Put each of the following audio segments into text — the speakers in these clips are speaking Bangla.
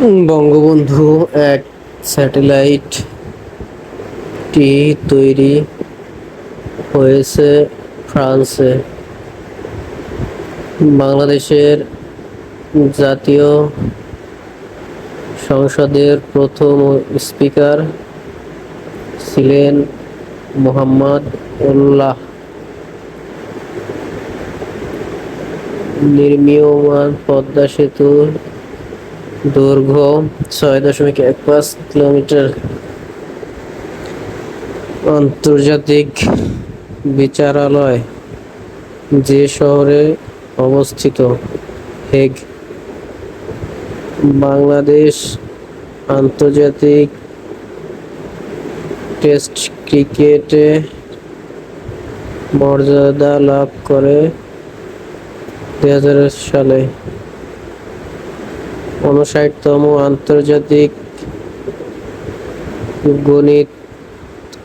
বঙ্গবন্ধু এক স্যাটেলাইটটি তৈরি হয়েছে ফ্রান্সে। বাংলাদেশের জাতীয় সংসদের প্রথম স্পিকার ছিলেন মোহাম্মদ উল্লাহ। নির্মীয়মান পদ্মা সেতুর দৈর্ঘ্য ছয় দশমিক এক পাঁচ কিলোমিটার। আন্তর্জাতিক বিচারালয় যে শহরে অবস্থিত, হেগ। বাংলাদেশ আন্তর্জাতিক টেস্ট ক্রিকেটে মর্যাদা লাভ করে দুই হাজার সালে। উনষাটতম আন্তর্জাতিক গণিত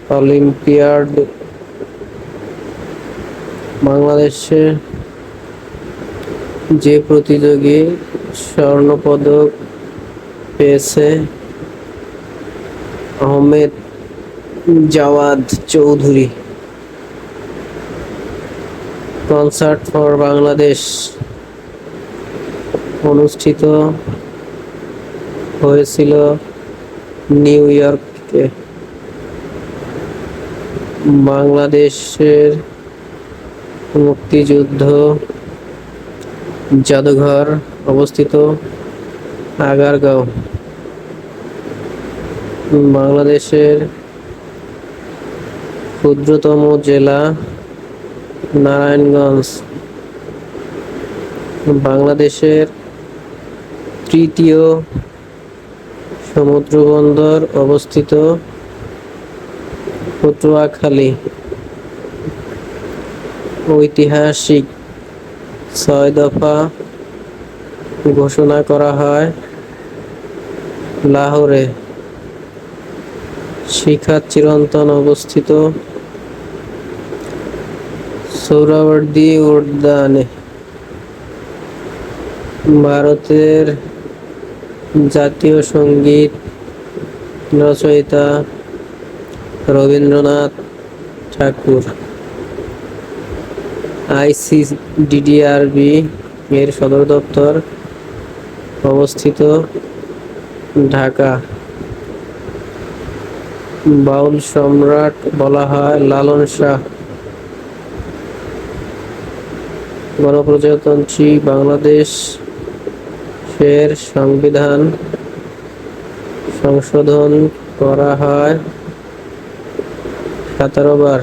অলিম্পিয়াড বাংলাদেশে যে প্রতিযোগী স্বর্ণপদক পেয়েছে আহমেদ জাওয়াদ চৌধুরী। কনসার্ট ফর বাংলাদেশ অনুষ্ঠিত হয়েছিল নিউ ইয়র্কে। বাংলাদেশের মুক্তিযুদ্ধ জাদুঘর অবস্থিত আগারগাঁও। বাংলাদেশের ক্ষুদ্রতম জেলা নারায়ণগঞ্জ। বাংলাদেশের তৃতীয় সমুদ্র বন্দর অবস্থিত পটুয়াখালী। ঐতিহাসিক ছয় দফা ঘোষণা করা হয় লাহোরে। শিখা চিরন্তন অবস্থিত সৌরাবর্দী উদ্যানে। ভারতের জাতীয় সংগীত রচয়িতা রবীন্দ্রনাথ ঠাকুর। আইসিডিডিআরবি এর সদর দপ্তর অবস্থিত ঢাকা। বাউল সম্রাট বলা হয় লালন শাহ। গণপ্রজাতন্ত্রী বাংলাদেশ এর সংবিধান সংশোধন করা হয় সতেরো বার।